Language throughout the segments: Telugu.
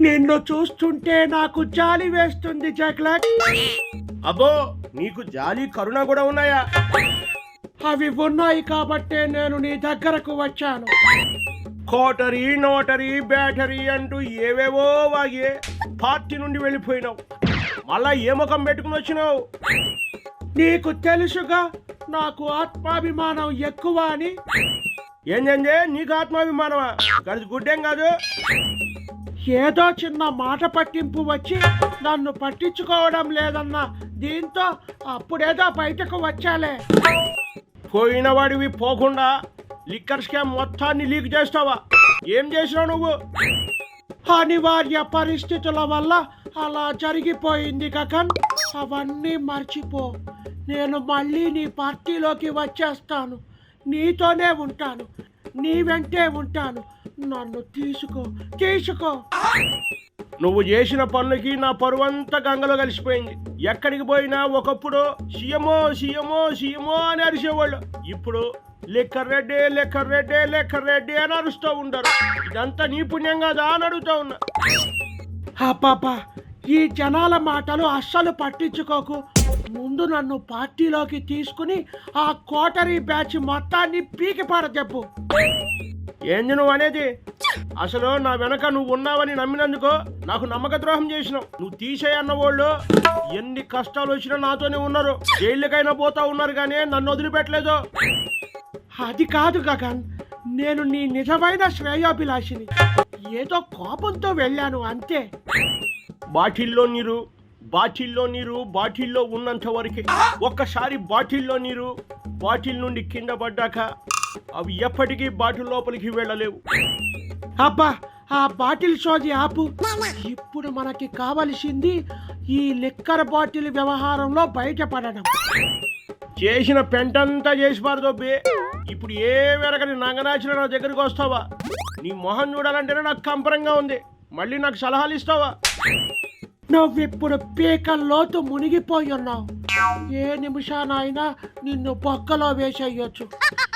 నిన్ను చూస్తుంటే నాకు జాలి వేస్తుంది జగ్లక్ అబ్బో నీకు జాలి కరుణ కూడా ఉన్నాయా? అవి ఉన్నాయి కాబట్టే నేను నీ దగ్గరకు వచ్చాను. కోటరీ నోటరీ బ్యాటరీ అంటూ ఏవేవో వాగే పార్టీ నుండి వెళ్ళిపోయినావు. మళ్ళా ఏ ముఖం పెట్టుకుని వచ్చినావు? నీకు తెలుసుగా నాకు ఆత్మాభిమానం ఎక్కువ అని. ఏంజంజే నీకు ఆత్మాభిమానమా? కలిసి గుడ్డేం కాదు. ఏదో చిన్న మాట పట్టింపు వచ్చి నన్ను పట్టించుకోవడం లేదన్న దీంతో అప్పుడేదో బయటకు వచ్చాలే. పోయిన వాడివి పోకుండా లిక్కర్ స్కామ్ మొత్తాన్ని లీక్ చేస్తావా? ఏం చేసినావు నువ్వు? అనివార్య పరిస్థితుల వల్ల అలా జరిగిపోయింది గగన్. అవన్నీ మర్చిపో. నేను మళ్ళీ నీ పార్టీలోకి వచ్చేస్తాను. నీతోనే ఉంటాను. నీ వెంటే ఉంటాను. నన్ను తీసుకో తీసుకో. నువ్వు చేసిన పనులకి నా పరువంతా గంగలో కలిసిపోయింది. ఎక్కడికి పోయినా ఒకప్పుడు సీఎమో సీఎమో సీఎమో అని అరిసేవాళ్ళు ఇప్పుడు లెక్కర్ రెడ్డి లెక్కర్ రెడ్డి లెక్కర్ రెడ్డి అని అరుస్తూ ఉంటారు ఇదంతా నీ పుణ్యం కాదా అని అడుగుతా ఉన్నా. పాపా ఈ జనాల మాటలు అస్సలు పట్టించుకోకు. ముందు నన్ను పార్టీలోకి తీసుకుని ఆ కోటరీ బ్యాచ్ మొత్తాన్ని పీకి పారదెప్పు ఏంది నువ్వు అనేది? అసలు నా వెనక నువ్వు ఉన్నావని నమ్మినందుకు నాకు నమ్మక ద్రోహం చేసినావు. నువ్వు తీసేయన్న వాళ్ళు ఎన్ని కష్టాలు వచ్చినా నాతోనే ఉన్నారు. జైళ్ళకైనా పోతా ఉన్నారు కానీ నన్ను వదిలిపెట్టలేదు. అది కాదు గగన్. నేను నీ నిజమైన శ్రేయోభిలాషిని. ఏదో కోపంతో వెళ్ళాను అంతే. బాటిల్లో నీరు బాటిల్లో నీరు బాటిల్లో ఉన్నంత వరకే. ఒక్కసారి బాటిల్లో నీరు బాటిల్ నుండి కింద పడ్డాక అవి ఎప్పటికీ బాటిల్ లోపలికి వెళ్ళలేవు. అబ్బా ఆ బాటిల్ షోజీ ఆపు. ఇప్పుడు మనకి కావలసింది ఈ లిక్కర్ బాటిల్ వ్యవహారంలో బయటపడడం. చేసిన పెంటంతా చేసి పారదొబ్బి ఇప్పుడు ఏ వెరగని నగనాచిన నా దగ్గరికి వస్తావా? నీ మొహం చూడాలంటేనే నాకు కంపరంగా ఉంది. మళ్ళీ నాకు సలహాలు ఇస్తావా? నువ్విప్పుడు పీక లోతు మునిగిపోయి ఉన్నావు ఏ నిమిషానైనా నిన్ను బొక్కలో వేసేయొచ్చు.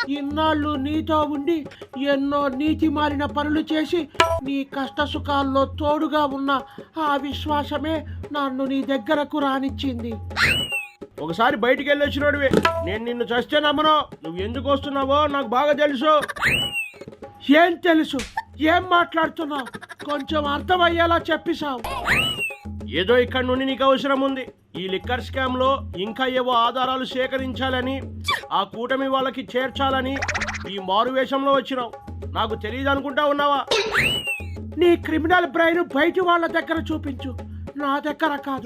ఇన్నాళ్ళు నీతో ఉండి ఎన్నో నీతి మారిన పనులు చేసి నీ కష్ట సుఖాల్లో తోడుగా ఉన్న ఆ విశ్వాసమే నన్ను నీ దగ్గరకు రానిచ్చింది. ఒకసారి బయటికి వెళ్ళి వచ్చినోడివి నేను నిన్ను చస్తే నమ్మను. నువ్వు ఎందుకు వస్తున్నావో నాకు బాగా తెలుసు. ఏం తెలుసు? ఏం మాట్లాడుతున్నావు? కొంచెం అర్థమయ్యేలా చెప్పిసావు ఏదో ఇక్కడ నుండి నీకు అవసరం ఉంది. ఈ లిక్కర్ స్కామ్లో ఇంకా ఏవో ఆధారాలు సేకరించాలని ఆ కూటమి వాళ్ళకి చేర్చాలని ఈ మారువేషంలో వచ్చినావు. నాకు తెలియదు అనుకుంటా ఉన్నావా? నీ క్రిమినల్ బ్రెయిన్ బయట వాళ్ళ దగ్గర చూపించు. నా దగ్గర కాదు.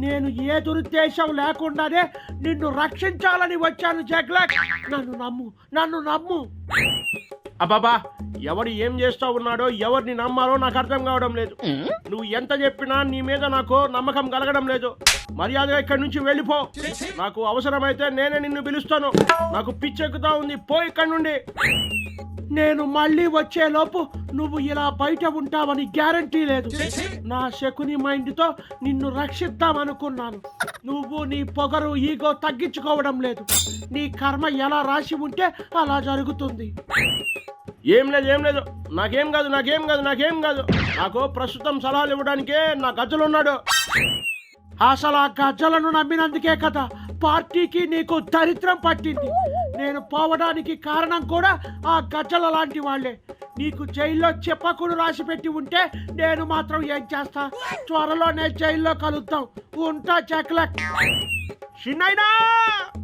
నేను ఏ దురుద్దేశం లేకుండానే నిన్ను రక్షించాలని వచ్చాను జగ్లక్. నన్ను నమ్ము. నన్ను నమ్ము. అబ్బాబా ఎవడు ఏం చేస్తా ఉన్నాడో ఎవరిని నమ్మాలో నాకు అర్థం కావడం లేదు. నువ్వు ఎంత చెప్పినా నీ మీద నాకు నమ్మకం కలగడం లేదు. మర్యాదగా ఇక్కడి నుంచి వెళ్ళిపో. నాకు అవసరమైతే నేనే నిన్ను పిలుస్తాను. నాకు పిచ్చెక్కుతా ఉంది. పో ఇక్కడి నుండి. నేను మళ్ళీ వచ్చేలోపు నువ్వు ఇలా బయట ఉంటావని గ్యారంటీ లేదు. నా శకుని మైండ్తో నిన్ను రక్షిద్దామనుకున్నాను. నువ్వు నీ పొగరు ఈగో తగ్గించుకోవడం లేదు. నీ కర్మ ఎలా రాసి ఉంటే అలా జరుగుతుంది. ఏం లేదు ఏం లేదు. నాకేం కాదు నాకేం కాదు నాకేం కాదు. నాకు ప్రస్తుతం సలహాలు ఇవ్వడానికే నా గజ్జలు ఉన్నాడు అసలు ఆ గజ్జలను నమ్మినందుకే కదా పార్టీకి నీకు దరిద్రం పట్టింది. నేను పోవడానికి కారణం కూడా ఆ గజ్జల లాంటి వాళ్ళే. నీకు జైల్లో చెప్పకుడు రాసి పెట్టి ఉంటే నేను మాత్రం ఏం చేస్తా? త్వరలోనే జైల్లో కలుద్దాం. ఉంటా చెక్లక్ చిన్నైనా